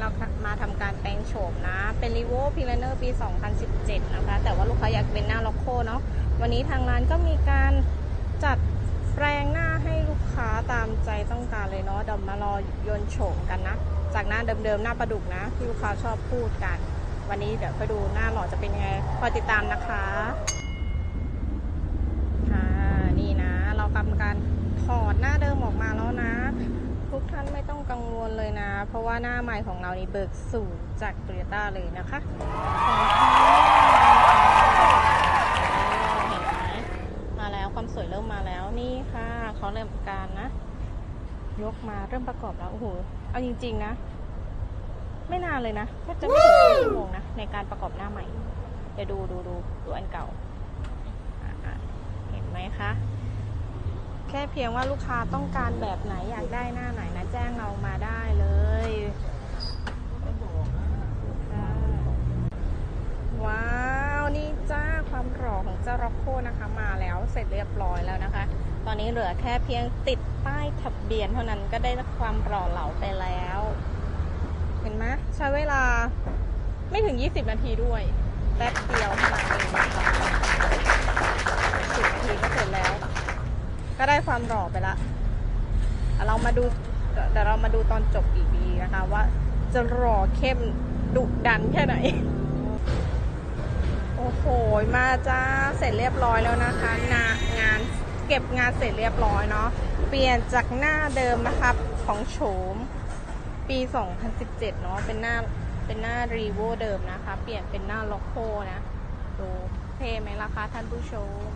เรามาทำการแปลงโฉมนะ เป็น r ีโวพิลเนอร์ปี 2017 นะคะ แต่ว่าลูกค้าอยากเป็นหน้าล็อกโคเนาะ วันนี้ทางร้านก็มีการจัดแปลงหน้าให้ลูกค้าตามใจต้องการเลยเนาะเดี๋ยวมารอยนโฉมกันนะ จากหน้าเดิมๆหน้าประดุกนะ ที่ลูกค้าชอบพูดกัน วันนี้เดี๋ยวไปดูหน้าหล่อจะเป็นยังไงคอยติดตามนะคะค่ะนี่นะ เราทำการถอดหน้าเดิมออกมาแล้วนะ ทุกท่านไม่ต้องกังวลเลยนะ เพราะว่าหน้าใหม่ของเรานี่เบิกสูตรจากโตโยต้าเลยนะคะเห็นไหมมาแล้วความสวยเริ่มมาแล้วนี่ค่ะเขาเริ่มการนะ ยกมาเริ่มประกอบแล้วโอ้โหเอาจริง ๆ นะ ไม่นานเลยนะแทบจะไม่ถึงชั่วโมงนะในการประกอบหน้าใหม่เดี๋ยวดูดูดูดูอันเก่าเห็นไหมคะ ค่เพียงว่าลูกค้าต้องการแบบไหนอยากได้หน้าไหนนะแจ้งเรามาได้เลยว้าวนี่จ้าความหล่อของเจ้าร็อกโคนะคะมาแล้วเสร็จเรียบร้อยแล้วนะคะ ตอนนี้เหลือแค่เพียงติดป้ายทะเบียนเท่านั้นก็ได้ความหล่อเหลาไปแล้ว เห็นไหมใช้เวลาไม่ถึง 20 นาทีด้วยแป๊บเดียวเท่านั้นเองนะคะ10นาทีก็เสร็จแล้ว ก็ ได้ความหล่อไปละเรามาดูเดี๋ยวเรามาดูตอนจบอีกทีนะคะ ว่าจะหล่อเข้มดุดันแค่ไหน โอ้โห มาจ้า เสร็จเรียบร้อยแล้วนะคะนางานเก็บงานเสร็จเรียบร้อยเนาะ เปลี่ยนจากหน้าเดิมนะครับของโฉมปี 2017 เนาะ เป็นหน้า เป็นหน้ารีโวเดิมนะคะ เปลี่ยนเป็นหน้าล็อกโคนะ ดูเท่ไหมล่ะคะท่านผู้ชม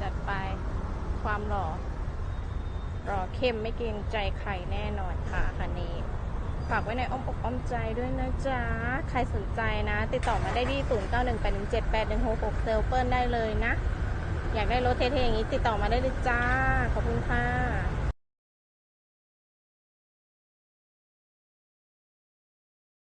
จัดไป ความหล่อหล่อเข้มไม่เกรงใจใครแน่นอนค่ะคันนี้ฝากไว้ในอ้อมอกอ้อมใจด้วยนะจ๊ะ ใครสนใจนะ ติดต่อมาได้ที่ 0 9 1 8 1 7 8 1 6 6 เซลเปิลได้เลยนะ อยากได้รถเท่ๆอย่างนี้ติดต่อมาได้เลยจ้า ขอบคุณค่ะ